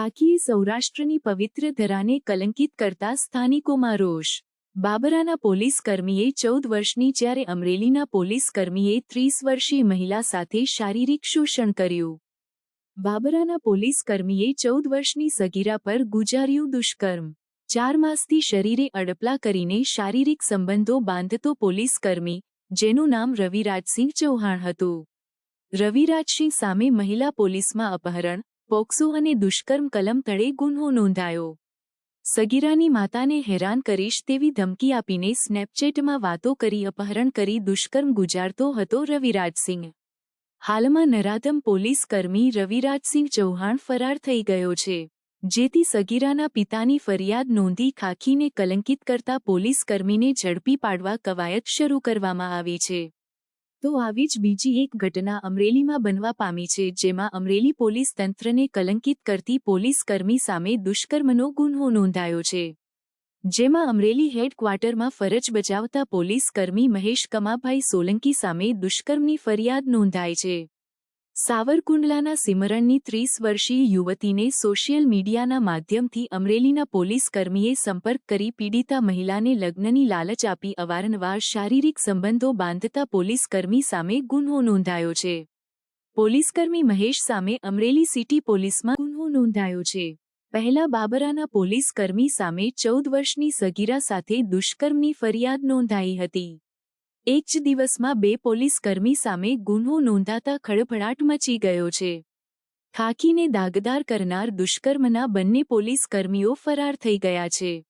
ખાકીએ સૌરાષ્ટ્રની પવિત્ર ધરાને કલંકિત કરતા સ્થાનિકોમાં રોષ. બાબરાના પોલીસ કર્મીએ ચૌદ વર્ષની જ્યારે અમરેલીના પોલીસ કર્મીએ ત્રીસ વર્ષીય મહિલા સાથે શારીરિક શોષણ કર્યું. બાબરાના પોલીસ કર્મીએ ચૌદ વર્ષની સગીરા પર ગુજાર્યું દુષ્કર્મ. ચાર માસથી શરીરે અડપલા કરીને શારીરિક સંબંધો બાંધતો પોલીસ કર્મી, જેનું નામ રવિરાજસિંહ ચૌહાણ હતું. રવિરાજસિંહ સામે મહિલા પોલીસમાં અપહરણ પોક્સો અને દુષ્કર્મ કલમ તળે ગુન્હો નોંધાયો. સગીરાની માતાને હેરાન કરીશ તેવી ધમકી આપીને સ્નેપચેટમાં વાતો કરી અપહરણ કરી દુષ્કર્મ ગુજારતો હતો રવિરાજસિંહ. હાલમાં નરાધમ પોલીસ કર્મી રવિરાજસિંહ ચૌહાણ ફરાર થઈ ગયો છે, જેથી સગીરાના પિતાની ફરિયાદ નોંધી ખાખીને કલંકિત કરતા પોલીસ કર્મીને ઝડપી પાડવા કવાયત શરૂ કરવામાં આવી છે. તો આવી જ બીજી એક ઘટના અમરેલીમાં બનવા પામી છે, જેમાં અમરેલી પોલીસ તંત્રને કલંકિત કરતી પોલીસ કર્મી સામે દુષ્કર્મનો ગુન્હો નોંધાયો છે. જેમાં અમરેલી હેડક્વાર્ટરમાં ફરજ બજાવતા પોલીસ કર્મી મહેશ કમાભાઈ સોલંકી સામે દુષ્કર્મની ફરિયાદ નોંધાઈ છે. સાવરકુંડલાના સિમરણની ત્રીસ વર્ષીય યુવતીને સોશિયલ મીડિયાના માધ્યમથી અમરેલીના પોલીસ કર્મીએ સંપર્ક કરી પીડિતા મહિલાને લગ્નની લાલચ આપી અવારનવાર શારીરિક સંબંધો બાંધતા પોલીસ કર્મી સામે ગુન્હો નોંધાયો છે. પોલીસકર્મી મહેશ સામે અમરેલી સિટી પોલીસમાં ગુન્હો નોંધાયો છે. પહેલા બાબરાના પોલીસકર્મી સામે ચૌદ વર્ષની સગીરા સાથે દુષ્કર્મની ફરિયાદ નોંધાઈ હતી. એક જ દિવસમાં બે પોલીસકર્મી સામે ગુન્હો નોંધાતા ખળભળાટ મચી ગયો છે. થાકીને દાગદાર કરનાર દુષ્કર્મના બંને પોલીસકર્મીઓ ફરાર થઈ ગયા છે.